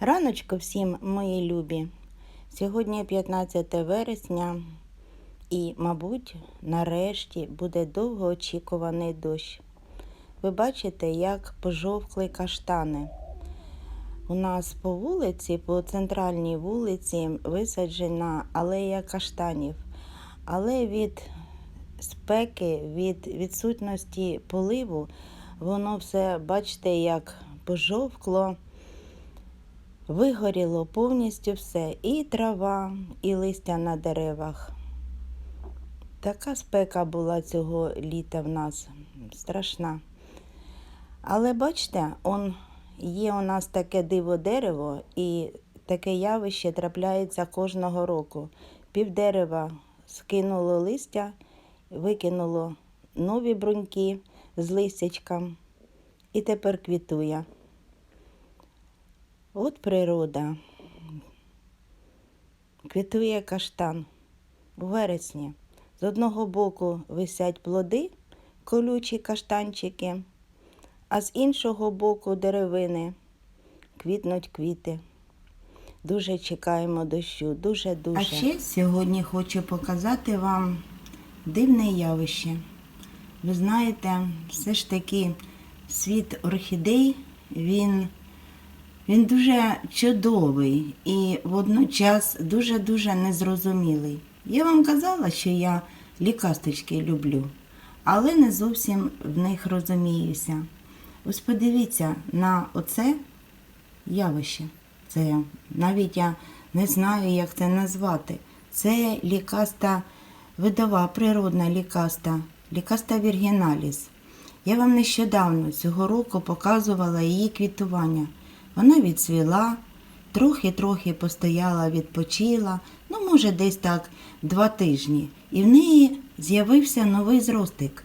Раночко всім, мої любі. Сьогодні 15 вересня і, мабуть, нарешті буде довгоочікуваний дощ. Ви бачите, як пожовкли каштани. У нас по вулиці, по центральній вулиці, висаджена алея каштанів. Але від спеки, від відсутності поливу, воно все, бачите, як пожовкло. Вигоріло повністю все, і трава, і листя на деревах. Така спека була цього літа в нас страшна. Але бачите, он, є у нас таке диво дерево, і таке явище трапляється кожного року. Пів дерева скинуло листя, викинуло нові бруньки з листячком і тепер квітує. От природа. Квітує каштан у вересні. З одного боку висять плоди, колючі каштанчики, а з іншого боку деревини квітнуть квіти. Дуже чекаємо дощу, дуже-дуже. А ще сьогодні хочу показати вам дивне явище. Ви знаєте, все ж таки світ орхідей, він він дуже чудовий і водночас дуже-дуже незрозумілий. Я вам казала, що я лікасточки люблю, але не зовсім в них розуміюся. Ось подивіться на оце явище. Це навіть я не знаю, як це назвати. Це лікаста видова, природна лікаста, лікаста віргіналіс. Я вам нещодавно цього року показувала її квітування. Вона відцвіла, трохи-трохи постояла, відпочила, ну, може, десь так два тижні, і в неї з'явився новий зростик.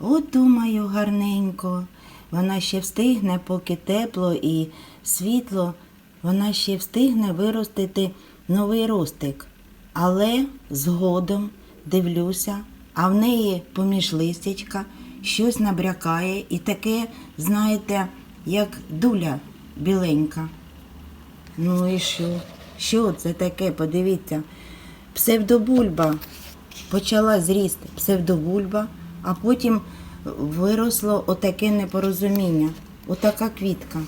От, думаю, гарненько, вона ще встигне, поки тепло і світло, вона ще встигне виростити новий ростик. Але згодом дивлюся, а в неї поміж листячка щось набрякає і таке, знаєте, як дуля біленька. Ну і що? Що це таке? Подивіться. Псевдобульба почала зрісти псевдобульба, а потім виросло отаке непорозуміння, отака квітка.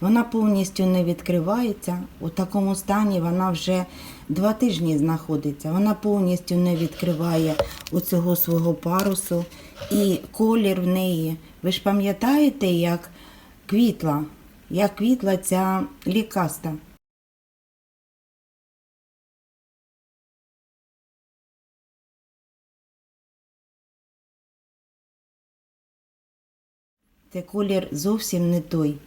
Вона повністю не відкривається. У такому стані вона вже два тижні знаходиться. Вона повністю не відкриває оцього свого парусу. І колір в неї. Ви ж пам'ятаєте, як квітла, як квітла ця лікаста. Це колір зовсім не той,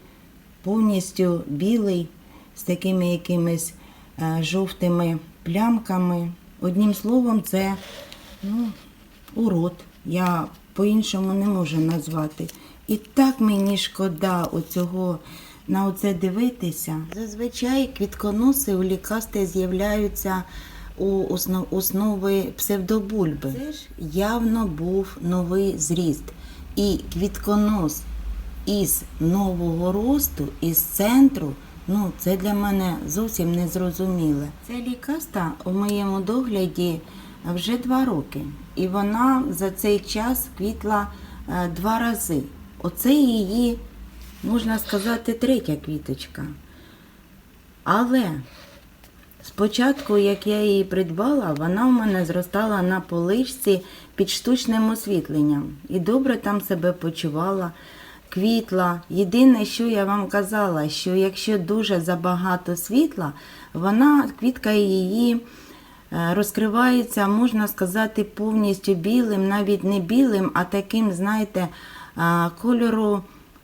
повністю білий, з такими якимись е, жовтими плямками. Одним словом, це ну, урод. Я по-іншому не можу назвати. І так мені шкода оцього, на оце дивитися. Зазвичай квітконоси у лікасти з'являються у основ- основи псевдобульби. Це ж явно був новий зріст. І квітконос із нового росту, із центру, ну це для мене зовсім не зрозуміле. Ця лікаста у моєму догляді вже два роки, і вона за цей час квітла е, два рази. Оце її, можна сказати, третя квіточка. Але спочатку, як я її придбала, вона у мене зростала на поличці під штучним освітленням. І добре там себе почувала, квітла. Єдине, що я вам казала, що якщо дуже забагато світла, вона, квітка її е, розкривається, можна сказати, повністю білим, навіть не білим, а таким, знаєте, кольору,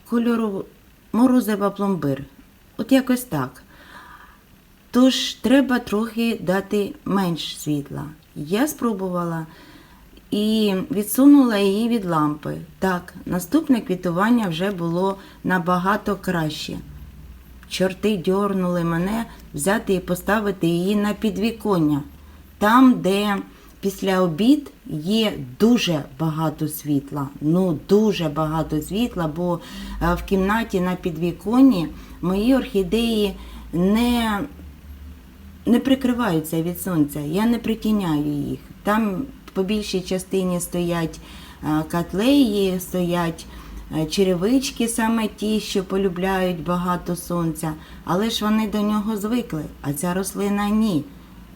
кольору морозива пломбир. От якось так. Тож треба трохи дати менш світла. Я спробувала і відсунула її від лампи. Так, наступне квітування вже було набагато краще. Чорти дьорнули мене взяти і поставити її на підвіконня, там, де після обід є дуже багато світла. Ну, дуже багато світла, бо е, в кімнаті на підвіконні мої орхідеї не, не прикриваються від сонця. Я не притіняю їх. Там по більшій частині стоять е, котлеї, стоять е, черевички, саме ті, що полюбляють багато сонця, але ж вони до нього звикли, а ця рослина ні.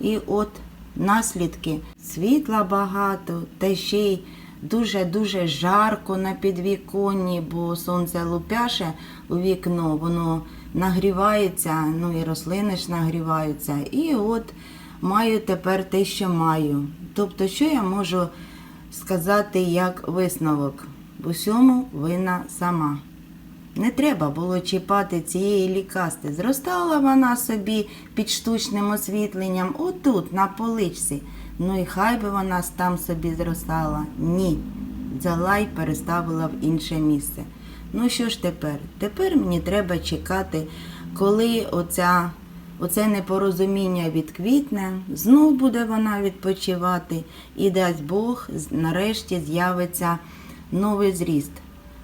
І от наслідки світла багато, та ще й дуже-дуже жарко на підвіконні, бо сонце лупяше у вікно, воно нагрівається, ну і рослини ж нагріваються. І от маю тепер те, що маю. Тобто, що я можу сказати як висновок? В усьому вина сама. Не треба було чіпати цієї лікасти. Зростала вона собі під штучним освітленням отут, на поличці. Ну і хай би вона там собі зростала. Ні. Взяла й переставила в інше місце. Ну що ж тепер? Тепер мені треба чекати, коли оця, оце непорозуміння відквітне, знов буде вона відпочивати, і дасть Бог, нарешті з'явиться новий зріст.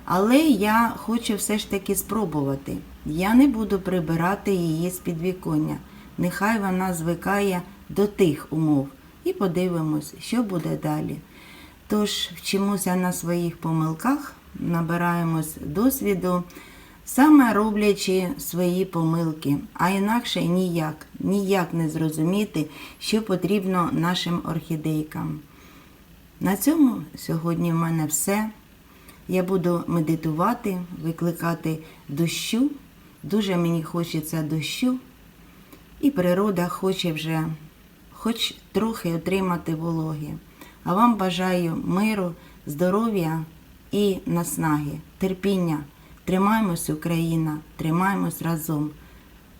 Але я хочу все ж таки спробувати. Я не буду прибирати її з підвіконня. Нехай вона звикає до тих умов. І подивимось, що буде далі. Тож вчимося на своїх помилках, набираємось досвіду, саме роблячи свої помилки, а інакше ніяк, ніяк не зрозуміти, що потрібно нашим орхідейкам. На цьому сьогодні в мене все. Я буду медитувати, викликати дощу. Дуже мені хочеться дощу. І природа хоче вже хоч трохи отримати вологи. А вам бажаю миру, здоров'я і наснаги, терпіння. Тримаймось, Україна, тримаймось разом.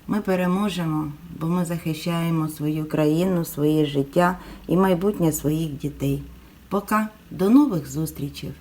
Ми переможемо, бо ми захищаємо свою країну, своє життя і майбутнє своїх дітей. Пока, до нових зустрічей!